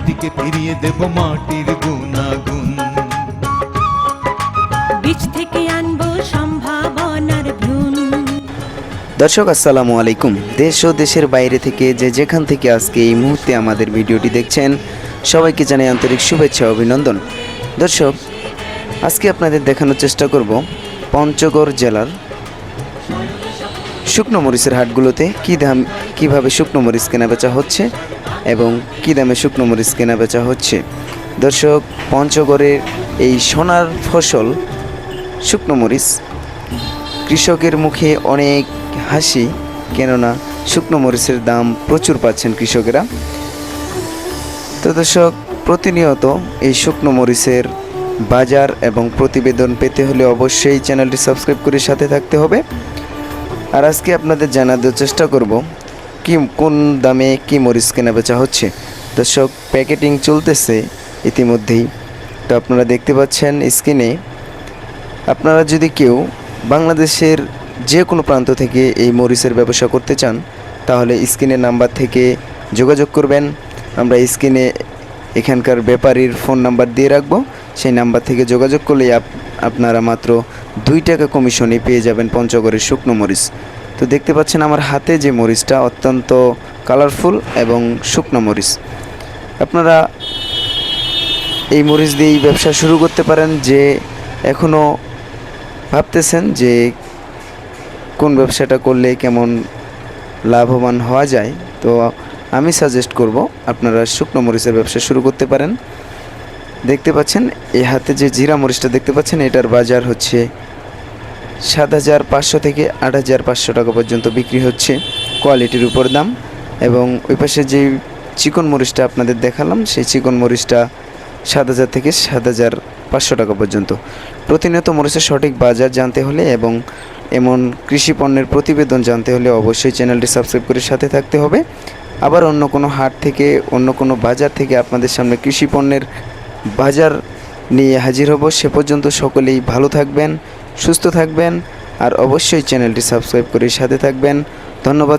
মাটিকে ফিরিয়ে দেব মাটির গুণাগুণ। বীজ থেকে আনব সম্ভাবনার ভ্রূণ। দর্শক আসসালামু আলাইকুম। দেশ ও দেশের বাইরে থেকে যে যেখান থেকে আজকে এই মুহূর্তে আমাদের ভিডিওটি দেখছেন সবাইকে জানাই আন্তরিক শুভেচ্ছা অভিনন্দন। দর্শক আজকে আপনাদের দেখানোর চেষ্টা করব পঞ্চগড় জেলার শুকনো মরিচের হাটগুলোতে কী দাম কীভাবে শুকনো মরিচ কেনা বেচা হচ্ছে এবং কী দামে শুকনো মরিচ কেনা বেচা হচ্ছে? দর্শক পঞ্চগড়ের এই সোনার ফসল, শুকনো মরিচ, কৃষকের মুখে অনেক হাসি, কেননা শুকনো মরিচের দাম প্রচুর পাচ্ছেন কৃষকেরা। তো দর্শক, প্রতিনিয়ত এই শুকনো মরিচের বাজার এবং প্রতিবেদন পেতে হলে অবশ্যই চ্যানেলটি সাবস্ক্রাইব করে সাথে থাকতে হবে। আর আজকে আপনাদের জানানোর চেষ্টা করব কি, কোন দামে কি মরিচ কেনা বেচা হচ্ছে? দর্শক, প্যাকেটিং চলতেছে ইতিমধ্যেই। তো আপনারা দেখতে পাচ্ছেন স্ক্রিনে, আপনারা যদি কেউ বাংলাদেশের যে কোনো প্রান্ত থেকে এই মরিচের ব্যবসা করতে চান, তাহলে স্ক্রিনের নাম্বার থেকে যোগাযোগ করবেন। আমরা স্ক্রিনে এখানকার ব্যাপারীর ফোন নাম্বার দিয়ে রাখব। সেই নাম্বার থেকে যোগাযোগ করলে আপ- আপনারা মাত্র দুই টাকা কমিশনে পেয়ে যাবেন পঞ্চগড়ের শুকনো মরিচ। তো দেখতে পাচ্ছেন আমার হাতে যে মরিচটা অত্যন্ত কালারফুল এবং শুকনো মরিচ। আপনারা এই মরিচ দিয়েই ব্যবসা শুরু করতে পারেন যে এখনও ভাবতেছেন যে কোন ব্যবসাটা করলে কেমন লাভবান হওয়া যায়। তো আমি সাজেস্ট করব আপনারা শুকনো মরিচের ব্যবসা শুরু করতে পারেন। দেখতে পাচ্ছেন এই হাতে যে জিরা মরিচটা দেখতে পাচ্ছেন, এটার বাজার হচ্ছে সাত হাজার পাঁচশো থেকে আট হাজার পাঁচশো টাকা পর্যন্ত বিক্রি হচ্ছে কোয়ালিটির উপর দাম। এবং ওই পাশে যে চিকন মরিচটা আপনাদের দেখালাম, সেই চিকন মরিচটা সাত হাজার থেকে সাত হাজার পাঁচশো টাকা পর্যন্ত। প্রতিনিয়ত মরিচের সঠিক বাজার জানতে হলে এবং এমন কৃষি পণ্যের প্রতিবেদন জানতে হলে অবশ্যই চ্যানেলটি সাবস্ক্রাইব করে সাথে থাকতে হবে। আবার অন্য কোনো হাট থেকে, অন্য কোনো বাজার থেকে আপনাদের সামনে কৃষি পণ্যের বাজার নিয়ে হাজির হব। সে পর্যন্ত সকলেই ভালো থাকবেন। সুস্থ থাকবেন আর অবশ্যই চ্যানেলটি সাবস্ক্রাইব করে সাথে থাকবেন। ধন্যবাদ